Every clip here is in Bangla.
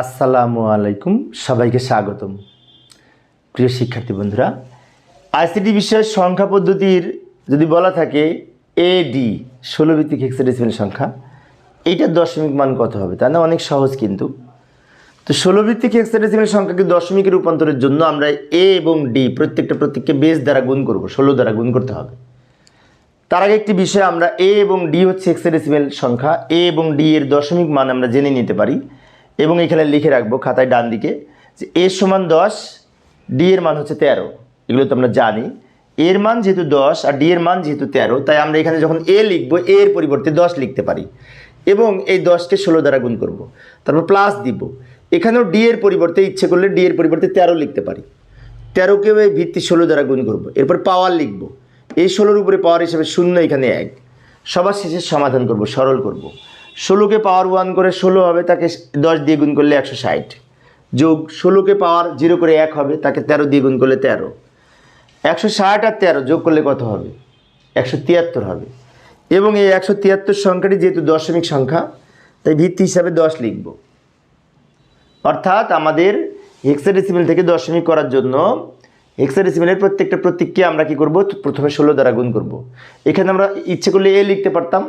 আসসালামু আলাইকুম, সবাইকে স্বাগতম। প্রিয় শিক্ষার্থী বন্ধুরা, আইসিটি বিষয়ের সংখ্যা পদ্ধতির যদি বলা থাকে এ ডি ষোলো ভিত্তিক হেক্সাডেসিমেল সংখ্যা এইটার দশমিক মান কত হবে? তা না, অনেক সহজ কিন্তু। তো ষোলো ভিত্তিক হেক্সাডেসিমেল সংখ্যাকে দশমিকে রূপান্তরের জন্য আমরা এ এবং ডি প্রত্যেকটা প্রত্যেককে বেস দ্বারা গুণ করব, ষোলো দ্বারা গুণ করতে হবে। তার আগে একটি বিষয় আমরা এ এবং ডি হচ্ছে হেক্সাডেসিমেল সংখ্যা এ এবং ডি এর দশমিক মান আমরা জেনে নিতে পারি। এবং এখানে লিখে রাখব খাতায় ডান দিকে যে এ সমান দশ, ডি এর মান হচ্ছে তেরো। এগুলো তো আমরা জানি। এর মান যেহেতু দশ আর ডি এর মান যেহেতু তেরো, তাই আমরা এখানে যখন এ লিখব, এ এর পরিবর্তে দশ লিখতে পারি এবং এই দশকে ষোলো দ্বারা গুণ করব। তারপর প্লাস দিব। এখানেও ডি এর পরিবর্তে ইচ্ছে করলে ডি এর পরিবর্তে তেরো লিখতে পারি। তেরোকেও এই ভিত্তি ষোলো দ্বারা গুণ করব। এরপর পাওয়ার লিখব। এই ষোলোর উপরে পাওয়ার হিসেবে শূন্য এখানে এক। সবার শেষে সমাধান করব, সরল করব। ষোলোকে পাওয়ার ওয়ান করে ষোলো হবে, তাকে দশ দিয়ে গুণ করলে একশো ষাট। যোগ ষোলোকে পাওয়ার জিরো করে এক হবে, তাকে তেরো দিয়ে গুণ করলে তেরো। একশো ষাট আর তেরো যোগ করলে কত হবে? একশো তিয়াত্তর হবে। এবং এই একশো তিয়াত্তর সংখ্যাটি যেহেতু দশমিক সংখ্যা, তাই ভিত্তি হিসাবে দশ লিখব। অর্থাৎ আমাদের হেক্সাডেসিমেল থেকে দশমিক করার জন্য হেক্সাডেসিমেলের প্রত্যেকটা প্রতীককে আমরা কি করব? প্রথমে ষোলো দ্বারা গুণ করব। এখানে আমরা ইচ্ছে করলে এ লিখতে পারতাম,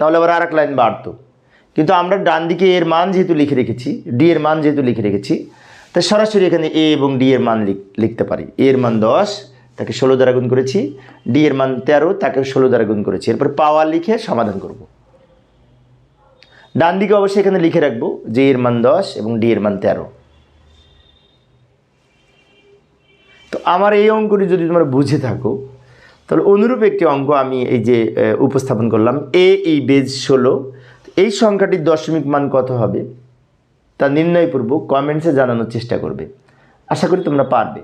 তাহলে আবার আর এক লাইন বাড়তো। কিন্তু আমরা ডান দিকে এর মান যেহেতু লিখে রেখেছি ডি এর মান যেহেতু লিখে রেখেছি তাই সরাসরি এখানে এ এবং ডি এর মান লিখতে পারি। এ এর মান দশ, তাকে ষোলো দ্বারা গুণ করেছি। ডি এর মান তেরো, তাকে ষোলো দ্বারা গুণ করেছি। এরপর পাওয়ার লিখে সমাধান করব। ডান দিকে অবশ্যই এখানে লিখে রাখব যে এর মান দশ এবং ডি এর মান তেরো। তো আমার এই অঙ্কটি যদি তোমরা বুঝে থাকো, তাহলে অনুরূপ একটি অঙ্ক আমি এই যে উপস্থাপন করলাম। এ এই বেজ ষোলো এই সংখ্যাটির দশমিক মান কত হবে? তা নির্ণয়পূর্বক কমেন্টসে জানানোর চেষ্টা করবে। আশা করি তোমরা পারবে।